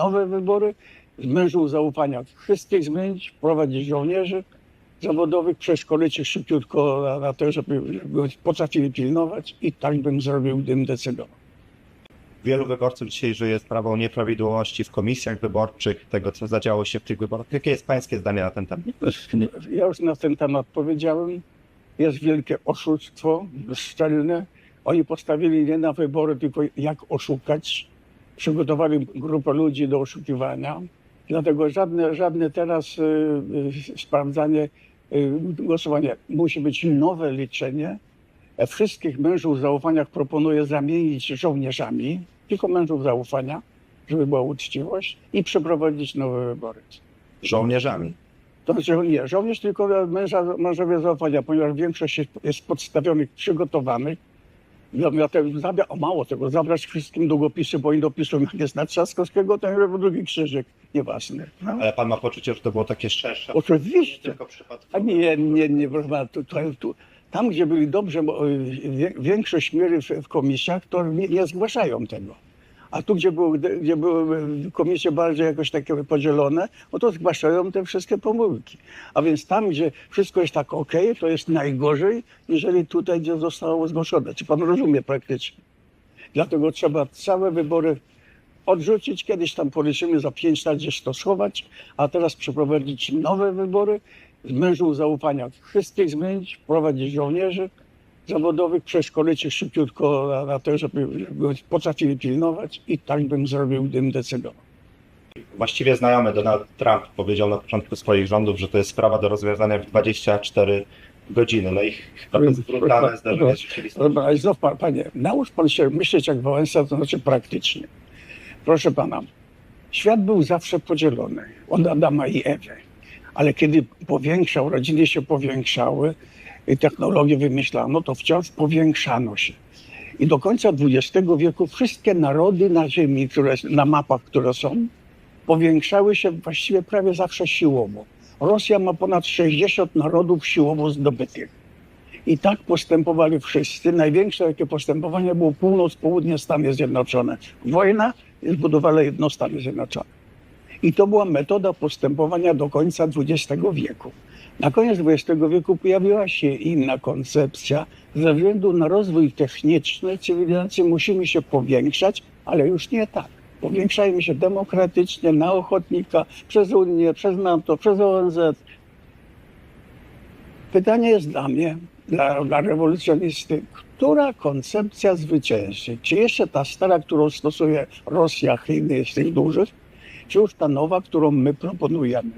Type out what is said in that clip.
nowe wybory, z mężów zaufania wszystkich zmienić, wprowadzić żołnierzy zawodowych, przeszkolić ich szybciutko na, na to, żeby, żeby potrafili pilnować i tak bym zrobił, gdybym decydował. Wielu wyborców dzisiaj żyje sprawą nieprawidłowości w komisjach wyborczych, tego co zadziało się w tych wyborach. Jakie jest pańskie zdanie na ten temat? Ja już na ten temat powiedziałem. Jest wielkie oszustwo szczelne. Oni postawili nie na wybory, tylko jak oszukać. Przygotowali grupę ludzi do oszukiwania. Dlatego żadne, żadne teraz y, y, sprawdzanie y, głosowania. Musi być nowe liczenie. E, Wszystkich mężów zaufania proponuję zamienić żołnierzami, tylko mężów zaufania, żeby była uczciwość i przeprowadzić nowe wybory. Żołnierzami. To znaczy, nie, żołnierz tylko męża, mężowie zaufania, ponieważ większość jest, jest podstawionych, przygotowanych. Dlatego zabia, o mało tego, zabrać wszystkim długopisy, bo oni dopisują, jak jest na Trzaskowskiego, to robią drugi krzyżyk, nieważne. No. Ale pan ma poczucie, że to było takie szersze. Oczywiście. Tylko przypadkowe. A nie, nie, nie, proszę pana, tu, tu, tam, gdzie byli dobrze, bo y, większość miery w, w komisjach, to nie, nie zgłaszają tego. A tu, gdzie, było, gdzie były komisje bardziej jakoś takie podzielone, no to zgłaszają te wszystkie pomyłki. A więc tam, gdzie wszystko jest tak ok, to jest najgorzej, jeżeli tutaj, gdzie zostało zgłoszone. Czy pan rozumie praktycznie? Dlatego trzeba całe wybory odrzucić, kiedyś tam policzymy za 5 lat gdzieś to schować, a teraz przeprowadzić nowe wybory, z mężów zaufania wszystkich zmienić, wprowadzić żołnierzy zawodowych, przeszkolić ich szybciutko na, na to, żeby, żeby potrafili pilnować i tak bym zrobił, gdybym decydował. Właściwie znajomy Donald Trump powiedział na początku swoich rządów, że to jest sprawa do rozwiązania w 24 godziny. No i chyba to jest brutalne zdarzenie ale znów pan, panie, nałóż pan się myśleć jak Wałęsa, to znaczy praktycznie. Proszę pana, świat był zawsze podzielony od Adama i Ewy, ale kiedy powiększał, rodziny się powiększały technologię wymyślano, to wciąż powiększano się. I do końca XX wieku wszystkie narody na Ziemi, które, na mapach, które są, powiększały się właściwie prawie zawsze siłowo. Rosja ma ponad 60 narodów siłowo zdobytych. I tak postępowali wszyscy. Największe jakie postępowanie było północ-południe Stany Zjednoczone. Wojna i zbudowali jedno Stany Zjednoczone. I to była metoda postępowania do końca XX wieku. Na koniec XX wieku pojawiła się inna koncepcja. Ze względu na rozwój techniczny cywilizacji musimy się powiększać, ale już nie tak. Powiększajmy się demokratycznie, na ochotnika, przez Unię, przez NATO, przez ONZ, Pytanie jest dla mnie, dla, dla rewolucjonisty, która koncepcja zwycięży? Czy jeszcze ta stara, którą stosuje Rosja, Chiny z tych dużych, czy już ta nowa, którą my proponujemy?